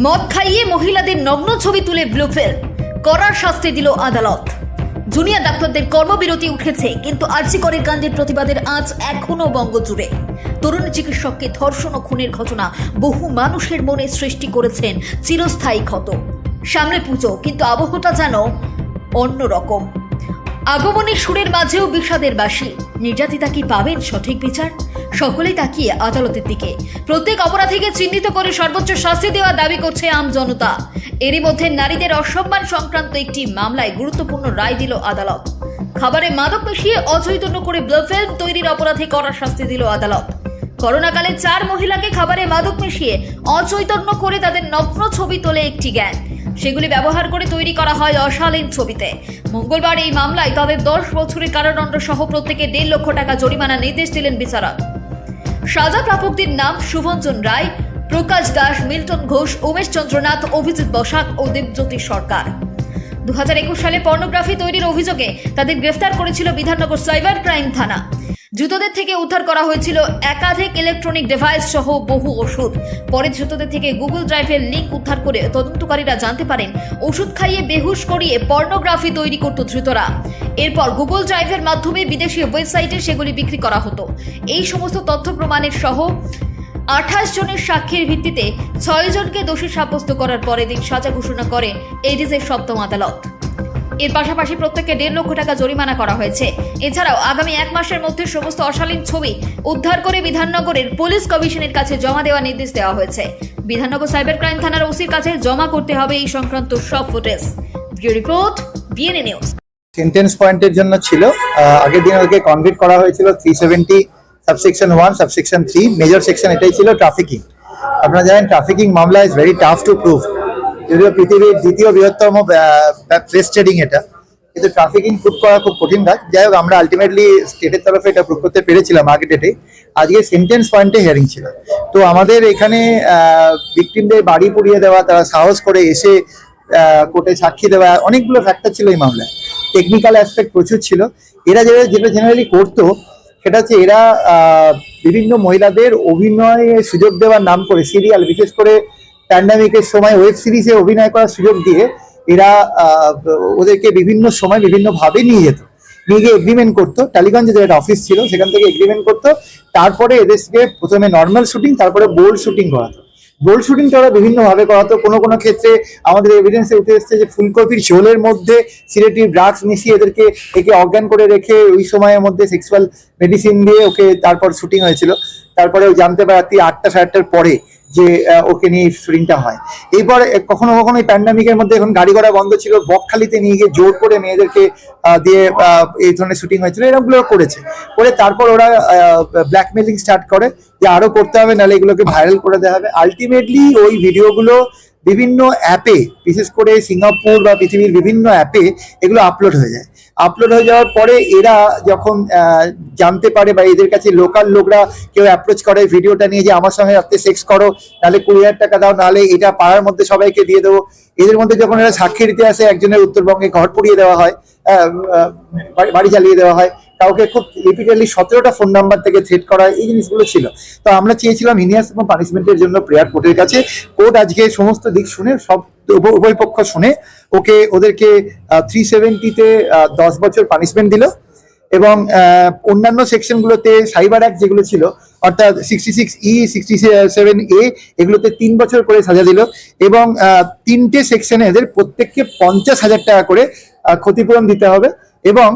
মদ খাইয়ে মহিলাদের নগ্ন ছবি তুলে ব্লু ফিল্ম করার শাস্তি দিল আদালত। জুনিয়র ডাক্তারদের কর্মবিরতি উঠেছে, কিন্তু আর্জি করে কাণ্ডের প্রতিবাদের আজ এখনও বঙ্গ জুড়ে তরুণ চিকিৎসককে ধর্ষণ ও খুনের ঘটনা বহু মানুষের মনে সৃষ্টি করেছেন চিরস্থায়ী ক্ষত। সামনে পুজো, কিন্তু আবহটা যেন অন্যরকম। আগমনের সুরের মাঝেও বিষাদের বাসী নির্যাতিতা কি পাবেন? সঠিক বিচার? সকলেই তাকিয়ে আদালতের দিকে। প্রত্যেক অপরাধীকে চিহ্নিত করে সর্বোচ্চ শাস্তি দেওয়ার দাবি করছে আম জনতা। এরই মধ্যে নারীদের অসম্মান সংক্রান্ত একটি মামলায় গুরুত্বপূর্ণ রায় দিল আদালত। খাবারে মাদক মিশিয়ে অচৈতন্য করে ব্লাড ফিল্ম তৈরির অপরাধে করার শাস্তি দিল আদালত। করোনাকালে চার মহিলাকে খাবারে মাদক মিশিয়ে অচৈতন্য করে তাদের নগ্ন ছবি তোলে একটি গ্যাং। সেগুলি ব্যবহার করে তৈরি করা হয় অশালীন ছবিতে। মঙ্গলবার এই মামলায় তাদের দশ বছরের কারাদণ্ড সহ প্রত্যেকে দেড় লক্ষ টাকা জরিমানা নির্দেশ দিলেন বিচারক। সাজা প্রাপকদের নাম শুভঞ্জন রায়, প্রকাশ দাস, মিল্টন ঘোষ, উমেশ চন্দ্রনাথ, অভিজিৎ বসাক ও দেবজ্যোতি সরকার। দু হাজার একুশ সালে পর্নোগ্রাফি তৈরির অভিযোগে তাদের গ্রেফতার করেছিল বিধাননগর সাইবার ক্রাইম থানা। ধৃতদের থেকে উদ্ধার করা হয়েছিল একাধিক ইলেকট্রনিক ডিভাইস সহ বহু ওষুধ। পরে ধৃতদের থেকে গুগল ড্রাইভের লিঙ্ক উদ্ধার করে তদন্তকারীরা জানতে পারেন, ওষুধ খাইয়ে বেহুশ করিয়ে পর্নোগ্রাফি তৈরি করত ধৃতরা। এরপর গুগল ড্রাইভের মাধ্যমে বিদেশি ওয়েবসাইটে সেগুলি বিক্রি করা হতো। এই সমস্ত তথ্য প্রমাণের সহ আঠাশ জনের সাক্ষীর ভিত্তিতে ছয় জনকে দোষী সাব্যস্ত করার পরে দিন সাজা ঘোষণা করে এডিসের সপ্তম আদালত। এর পাশাপাশি প্রত্যেককে দেড় লক্ষ টাকা জরিমানা করা হয়েছে। এছাড়াও আগামী এক মাসের মধ্যে সমস্ত অশালীন ছবি উদ্ধার করে বিধাননগরের পুলিশ কমিশনের কাছে জমা দেওয়ার নির্দেশ দেওয়া হয়েছে। বিধাননগর সাইবার ক্রাইম থানার ওসির কাছে জমা করতে হবে এই সংক্রান্ত সব footage. Report BNA news sentence পয়েন্টের জন্য ছিল আগের দিন ওকে কনভিট করা হয়েছিল three seventy subsection one subsection three major section এটাই ছিল ট্রাফিকিং আপনারা জানেন ট্রাফিকিং মামলা is very tough to prove যদিও পৃথিবীর দ্বিতীয় বৃহত্তম প্রেস ট্রেডিং এটা, কিন্তু ট্রাফিকিং প্রুভ করা খুব কঠিন কাজ। যাই হোক, আমরা আলটিমেটলি স্টেটের তরফে এটা প্রুভ করতে পেরেছিলাম আগে ডেটে আজকে সেন্টেন্স পয়েন্টে হিয়ারিং ছিল। তো আমাদের এখানে ভিকটিমদের বাড়ি পুড়িয়ে দেওয়া, তারা সাহস করে এসে কোর্টে সাক্ষী দেওয়া, অনেকগুলো ফ্যাক্টর ছিল এই মামলায়। টেকনিক্যাল অ্যাসপেক্ট প্রচুর ছিল। এরা যেটা যেটা জেনারেলি করতো, সেটা হচ্ছে এরা বিভিন্ন মহিলাদের অভিনয়ে সুযোগ দেওয়ার নাম করে সিরিয়াল বিশেষ করে প্যান্ডামিকের সময় ওয়েব সিরিজে অভিনয় করার সুযোগ দিয়ে এরা ওদেরকে বিভিন্ন সময় বিভিন্ন ভাবে নিয়ে যেত। নিয়ে গিয়ে এগ্রিমেন্ট করতো। টালিগঞ্জে যে একটা অফিস ছিল, সেখান থেকে এগ্রিমেন্ট করতো। তারপরে এদেরকে প্রথমে নর্মাল শুটিং তারপরে বোল্ড শুটিং করাতো। বোল্ড শুটিংটা ওরা বিভিন্নভাবে করাতো। কোনো কোনো ক্ষেত্রে আমাদের এভিডেন্সে উঠে এসেছে যে ফুলকপির ঝোলের মধ্যে সিলেটিভ ড্রাগস মিশিয়ে এদেরকে, একে অজ্ঞান করে রেখে ওই সময়ের মধ্যে সেক্সুয়াল মেডিসিন দিয়ে ওকে তারপর শুটিং হয়েছিল। তারপরে জানতে পারে আটটা সাড়ে আটটার পরে যে ওকে নিয়ে শুটিংটা হয়। এরপর কখনো কখনো এই প্যান্ডামিকের মধ্যে এখন গাড়ি ঘোড়া বন্ধ ছিল, বকখালিতে নিয়ে গিয়ে জোর করে মেয়েদেরকে দিয়ে এই ধরনের শুটিং হয়েছিল এরকমগুলো করেছে। করে তারপর ওরা ব্ল্যাকমেলিং স্টার্ট করে যে আরও করতে হবে, নাহলে এগুলোকে ভাইরাল করে দেওয়া হবে। আলটিমেটলি ওই ভিডিওগুলো বিভিন্ন অ্যাপে বিশেষ করে সিঙ্গাপুর বা পৃথিবীর বিভিন্ন অ্যাপে এগুলো আপলোড হয়ে যায়। আপলোড হয়ে যাওয়ার পরে এরা যখন জানতে পারে বা এদের কাছে লোকাল লোকরা কেউ অ্যাপ্রোচ করে, ভিডিওটা নিয়ে যে আমার সঙ্গে রাত্রে সেক্স করো নাহলে কুড়ি হাজার টাকা দাও, নাহলে এটা পাড়ার মধ্যে সবাইকে দিয়ে দেবো। এদের মধ্যে যখন এরা সাক্ষী দিতে আসে, একজনের উত্তরবঙ্গে ঘর পুড়িয়ে দেওয়া হয় বাড়ি- চালিয়ে দেওয়া হয়, কাউকে খুব রিপিটেডলি সতেরোটা ফোন নাম্বার থেকে থ্রেট করা এই জিনিসগুলো ছিল। তো আমরা চেয়েছিলাম হিনিয়াস এবং পানিশমেন্টের জন্য প্রেয়ার কোর্টের কাছে। কোর্ট আজকে সমস্ত দিক শুনে সব উভয় পক্ষ শুনে ওকে ওদেরকে থ্রি সেভেন্টিতে দশ বছর পানিশমেন্ট দিল এবং অন্যান্য সেকশনগুলোতে সাইবার অ্যাক্ট যেগুলো ছিল, অর্থাৎ sixty six E sixty seven A এগুলোতে তিন বছর করে সাজা দিল এবং তিনটে সেকশনে এদের প্রত্যেককে পঞ্চাশ হাজার টাকা করে ক্ষতিপূরণ দিতে হবে এবং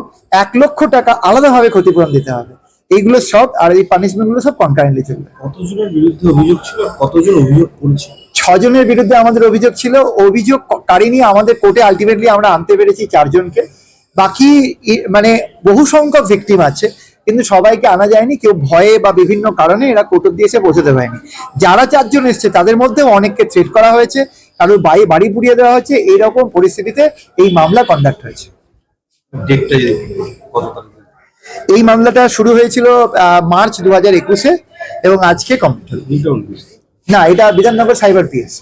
এক লক্ষ টাকা আলাদাভাবে ক্ষতিপূরণ দিতে হবে। এইগুলো সব, আর এই পানিশমেন্টগুলো সব কনকারেন্টলি চলবে। কতজনের বিরুদ্ধে অভিযোগ ছিল কতজন অভিযোগ করেছে? ছজনের বিরুদ্ধে আমাদের অভিযোগ ছিল। অভিযোগ কারিনী আমাদের কোর্টে আলটিমেটলি আমরা আনতে পেরেছি চারজনকে। বাকি মানে বহু সংখ্যক ভিকটিম আছে কিন্তু সবাইকে আনা যায়নি। কেউ ভয়ে বা বিভিন্ন কারণে এরা কোর্ট দিয়ে এসে বসে দেয়নি যারা চারজন এসছে তাদের মধ্যে অনেককে থ্রেট করা হয়েছে। কারোর বাড়ি বাড়ি পুড়িয়ে দেওয়া হয়েছে। এইরকম পরিস্থিতিতে এই মামলা কন্ডাক্ট হয়েছে। এই মামলাটা শুরু হয়েছিল মার্চ দু হাজার একুশে এবং আজকে কমপ্লিট হলো। না এটা বিধাননগর সাইবার পিএস।